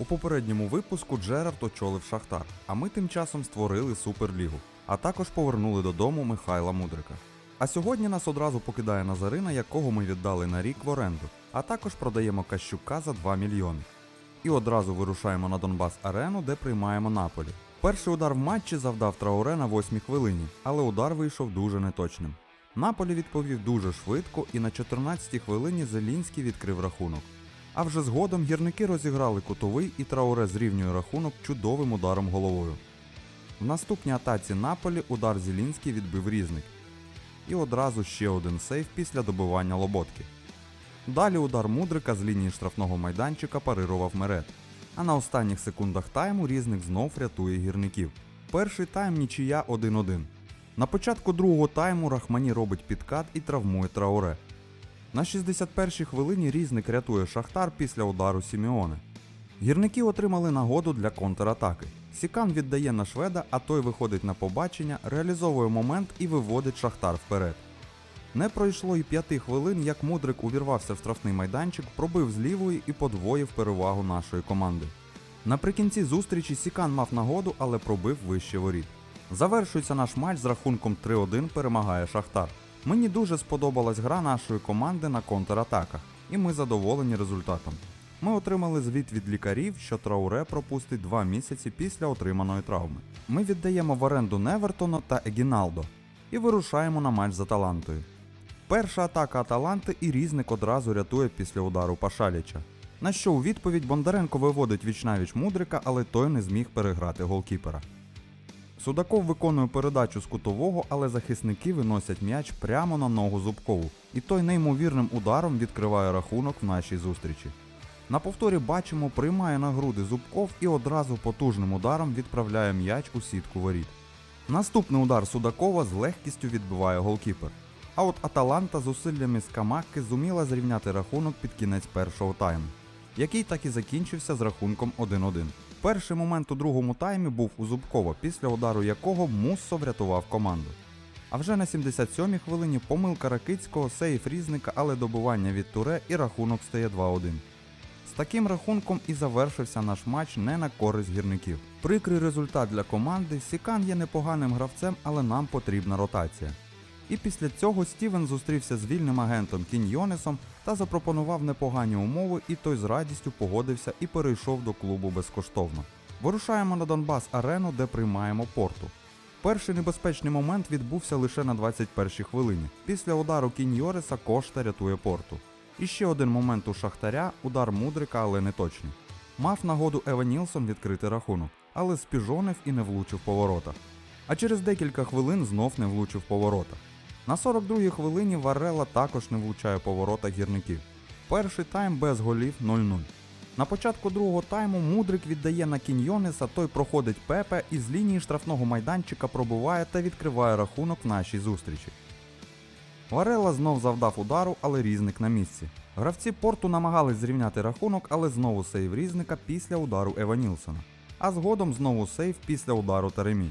У попередньому випуску Джерард очолив Шахтар, а ми тим часом створили Суперлігу, а також повернули додому Михайла Мудрика. А сьогодні нас одразу покидає Назарина, якого ми віддали на рік в оренду, а також продаємо Кащука за 2 мільйони. І одразу вирушаємо на Донбас Арену, де приймаємо Наполі. Перший удар в матчі завдав Трауре на 8 хвилині, але удар вийшов дуже неточним. Наполі відповів дуже швидко і на 14 хвилині Зелінський відкрив рахунок. А вже згодом гірники розіграли кутовий і Трауре зрівнює рахунок чудовим ударом головою. В наступній атаці Наполі удар Зелінський відбив різник. І одразу ще один сейф після добивання Лоботки. Далі удар Мудрика з лінії штрафного майданчика парирував Мерет. А на останніх секундах тайму різник знов рятує гірників. Перший тайм нічия 1-1. На початку другого тайму Рахмані робить підкат і травмує Трауре. На 61-й хвилині різник рятує Шахтар після удару Сімеоне. Гірники отримали нагоду для контратаки. Сікан віддає на шведа, а той виходить на побачення, реалізовує момент і виводить Шахтар вперед. Не пройшло і п'яти хвилин, як Мудрик увірвався в штрафний майданчик, пробив з лівої і подвоїв перевагу нашої команди. Наприкінці зустрічі Сікан мав нагоду, але пробив вище воріт. Завершується наш матч з рахунком 3-1 перемагає Шахтар. Мені дуже сподобалась гра нашої команди на контратаках, і ми задоволені результатом. Ми отримали звіт від лікарів, що Трауре пропустить 2 місяці після отриманої травми. Ми віддаємо в оренду Невертона та Егіналдо і вирушаємо на матч з Аталантою. Перша атака Аталанти і різник одразу рятує після удару Пашаліча. На що у відповідь Бондаренко виводить вічнавіч Мудрика, але той не зміг переграти голкіпера. Судаков виконує передачу з кутового, але захисники виносять м'яч прямо на ногу Зубкову, і той неймовірним ударом відкриває рахунок в нашій зустрічі. На повторі бачимо, приймає на груди Зубков і одразу потужним ударом відправляє м'яч у сітку воріт. Наступний удар Судакова з легкістю відбиває голкіпер. А от Аталанта зусиллями Скамакки зуміла зрівняти рахунок під кінець першого тайму, який так і закінчився з рахунком 1-1. Перший момент у другому таймі був у Зубкова, після удару якого Муссо врятував команду. А вже на 77-й хвилині помилка Ракицького, сейф різника, але добивання від Туре і рахунок стає 2-1. З таким рахунком і завершився наш матч не на користь гірників. Прикрий результат для команди. Сікан є непоганим гравцем, але нам потрібна ротація. І після цього Стівен зустрівся з вільним агентом Кіньйонесом та запропонував непогані умови, і той з радістю погодився і перейшов до клубу безкоштовно. Вирушаємо на Донбас Арену, де приймаємо порту. Перший небезпечний момент відбувся лише на 21-й хвилині. Після удару Кіньйореса Кошта рятує порту. І ще один момент у Шахтаря удар Мудрика, але не точний. Мав нагоду Ева Нілсон відкрити рахунок, але спіжонив і не влучив по воротах. А через декілька хвилин знов не влучив по воротах. На 42-й хвилині Варела також не влучає по воротах гірників. Перший тайм без голів 0-0. На початку другого тайму Мудрик віддає на Кіньйонеса, той проходить Пепе і з лінії штрафного майданчика пробиває та відкриває рахунок в нашій зустрічі. Варела знов завдав удару, але різник на місці. Гравці порту намагались зрівняти рахунок, але знову сейв різника після удару Ева Нілсона. А згодом знову сейв після удару Таремі.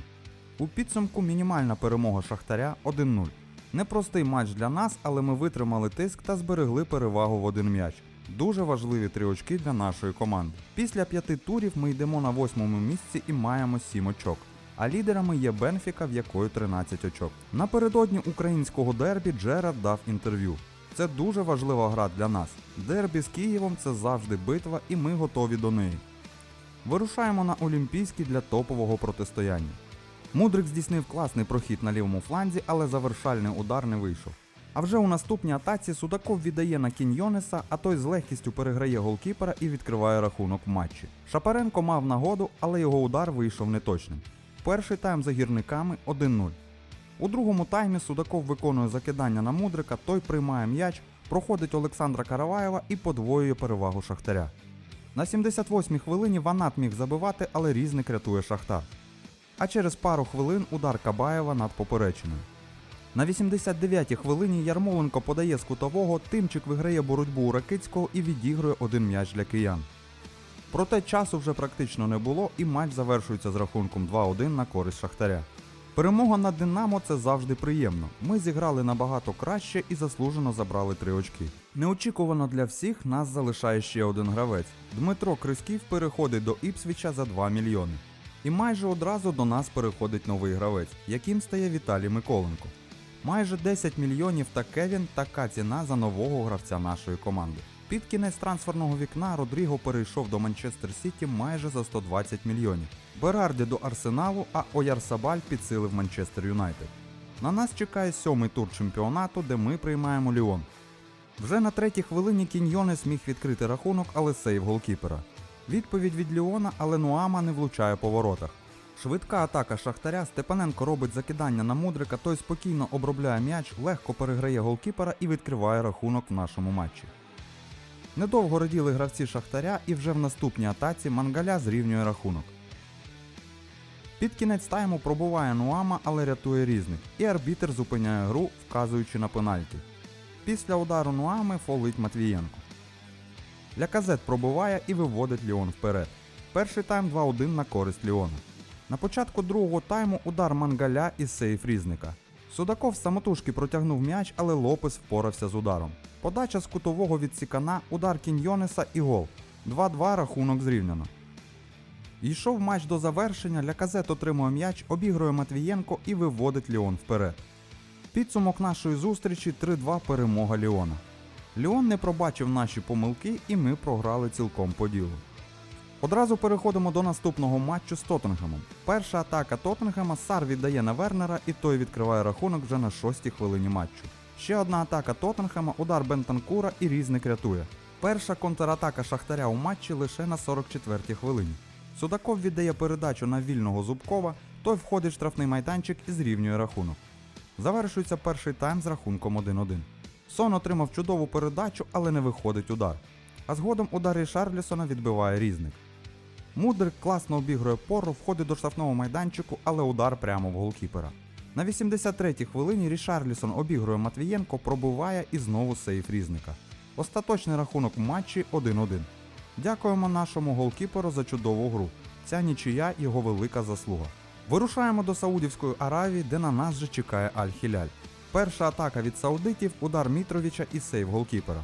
У підсумку мінімальна перемога Шахтаря 1-0. Непростий матч для нас, але ми витримали тиск та зберегли перевагу в один м'яч. Дуже важливі три очки для нашої команди. Після п'яти турів ми йдемо на восьмому місці і маємо сім очок. А лідерами є Бенфіка, в якої 13 очок. Напередодні українського дербі Джерард дав інтерв'ю. Це дуже важлива гра для нас. Дербі з Києвом це завжди битва, і ми готові до неї. Вирушаємо на Олімпійський для топового протистояння. Мудрик здійснив класний прохід на лівому фланзі, але завершальний удар не вийшов. А вже у наступній атаці Судаков віддає на Кіньйонеса, а той з легкістю переграє голкіпера і відкриває рахунок в матчі. Шапаренко мав нагоду, але його удар вийшов неточним. Перший тайм за гірниками 1-0. У другому таймі Судаков виконує закидання на Мудрика, той приймає м'яч, проходить Олександра Караваєва і подвоює перевагу Шахтаря. На 78-й хвилині Ванат міг забивати, але різник рятує Шахтар. А через пару хвилин удар Кабаєва над поперечиною. На 89-й хвилині Ярмоленко подає з кутового, Тимчик виграє боротьбу у Ракицького і відігрує один м'яч для киян. Проте часу вже практично не було, і матч завершується з рахунком 2-1 на користь Шахтаря. Перемога над Динамо це завжди приємно. Ми зіграли набагато краще і заслужено забрали три очки. Неочікувано для всіх нас залишає ще один гравець. Дмитро Крисків переходить до Іпсвіча за 2 мільйони. І майже одразу до нас переходить новий гравець, яким стає Віталій Миколенко. Майже 10 мільйонів таке він така ціна за нового гравця нашої команди. Під кінець трансферного вікна Родріго перейшов до Манчестер Сіті майже за 120 мільйонів. Берарді до Арсеналу, а Оярсабаль підсилив Манчестер Юнайтед. На нас чекає сьомий тур чемпіонату, де ми приймаємо Ліон. Вже на третій хвилині Кіньйонес міг відкрити рахунок, але сейв голкіпера. Відповідь від Ліона, але Нуама не влучає по воротах. Швидка атака Шахтаря, Степаненко робить закидання на Мудрика, той спокійно обробляє м'яч, легко переграє голкіпера і відкриває рахунок в нашому матчі. Недовго раділи гравці Шахтаря і вже в наступній атаці Мангаля зрівнює рахунок. Під кінець тайму пробуває Нуама, але рятує різник, і арбітер зупиняє гру, вказуючи на пенальті. Після удару Нуами фолить Матвієнко. Ляказет пробуває і виводить Ліон вперед. Перший тайм 2-1 на користь Ліона. На початку другого тайму удар Мангаля і сейф різника. Судаков самотужки протягнув м'яч, але Лопес впорався з ударом. Подача з кутового від Сікана, удар Кіньйонеса і гол. 2-2 рахунок зрівняно. Йшов матч до завершення, Ляказет отримує м'яч, обігрує Матвієнко і виводить Ліон вперед. Підсумок нашої зустрічі 3-2 перемога Ліона. Ліон не пробачив наші помилки і ми програли цілком по ділу. Одразу переходимо до наступного матчу з Тоттенгемом. Перша атака Тоттенгема Сар віддає на Вернера і той відкриває рахунок вже на шостій хвилині матчу. Ще одна атака Тоттенхема, удар Бентанкура і різник рятує. Перша контратака Шахтаря у матчі лише на 44-й хвилині. Судаков віддає передачу на вільного Зубкова, той входить в штрафний майданчик і зрівнює рахунок. Завершується перший тайм з рахунком 1-1. Сон отримав чудову передачу, але не виходить удар. А згодом удар Рішарлісона відбиває різник. Мудрик класно обігрує пору, входить до штрафного майданчику, але удар прямо в голкіпера. На 83-й хвилині Рішарлісон обігрує Матвієнко, пробиває і знову сейф різника. Остаточний рахунок в матчі 1-1. Дякуємо нашому голкіперу за чудову гру. Ця нічия його велика заслуга. Вирушаємо до Саудівської Аравії, де на нас же чекає Аль-Хіляль. Перша атака від саудитів, удар Мітровича і сейв голкіпера.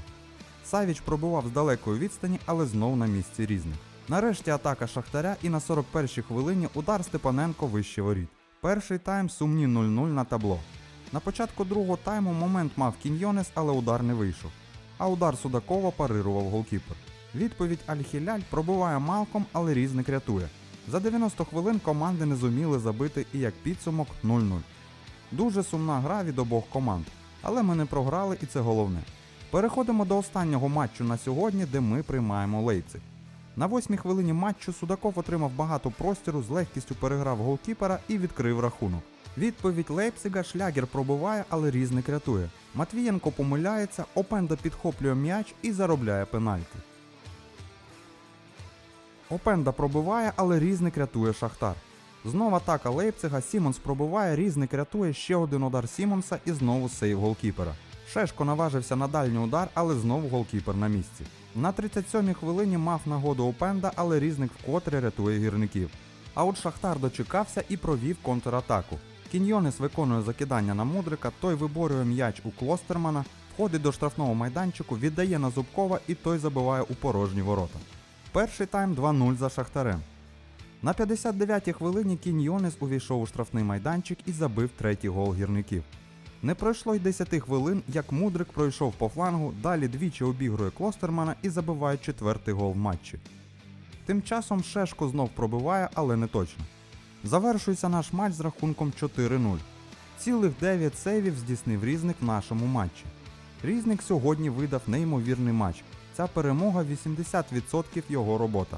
Савіч пробував з далекої відстані, але знов на місці різних. Нарешті атака Шахтаря і на 41-й хвилині удар Степаненко вище воріт. Перший тайм сумні 0-0 на табло. На початку другого тайму момент мав Кіньйонес, але удар не вийшов. А удар Судакова парирував голкіпер. Відповідь Аль-Хіляль пробиває Малком, але різник рятує. За 90 хвилин команди не зуміли забити і як підсумок 0-0. Дуже сумна гра від обох команд, але ми не програли і це головне. Переходимо до останнього матчу на сьогодні, де ми приймаємо Лейпциг. На восьмій хвилині матчу Судаков отримав багато простіру, з легкістю переграв голкіпера і відкрив рахунок. Відповідь Лейпцига шлягер пробиває, але різник рятує. Матвієнко помиляється, Опенда підхоплює м'яч і заробляє пенальті. Опенда пробиває, але різник рятує Шахтар. Знов атака Лейпцига, Сімонс пробиває, різник рятує ще один удар Сімонса і знову сейв голкіпера. Шешко наважився на дальній удар, але знову голкіпер на місці. На 37-й хвилині мав нагоду Опенда, але різник вкотре рятує гірників. А от Шахтар дочекався і провів контратаку. Кіньйонес виконує закидання на Мудрика, той виборює м'яч у Клостермана, входить до штрафного майданчику, віддає на Зубкова і той забиває у порожні ворота. Перший тайм 2-0 за Шахтарем. На 59-й хвилині Кіньйонес увійшов у штрафний майданчик і забив третій гол гірників. Не пройшло й 10 хвилин, як Мудрик пройшов по флангу, далі двічі обігрує Клостермана і забиває четвертий гол в матчі. Тим часом Шешко знов пробиває, але не точно. Завершується наш матч з рахунком 4-0. Цілих 9 сейвів здійснив різник в нашому матчі. Різник сьогодні видав неймовірний матч. Ця перемога 80% його робота.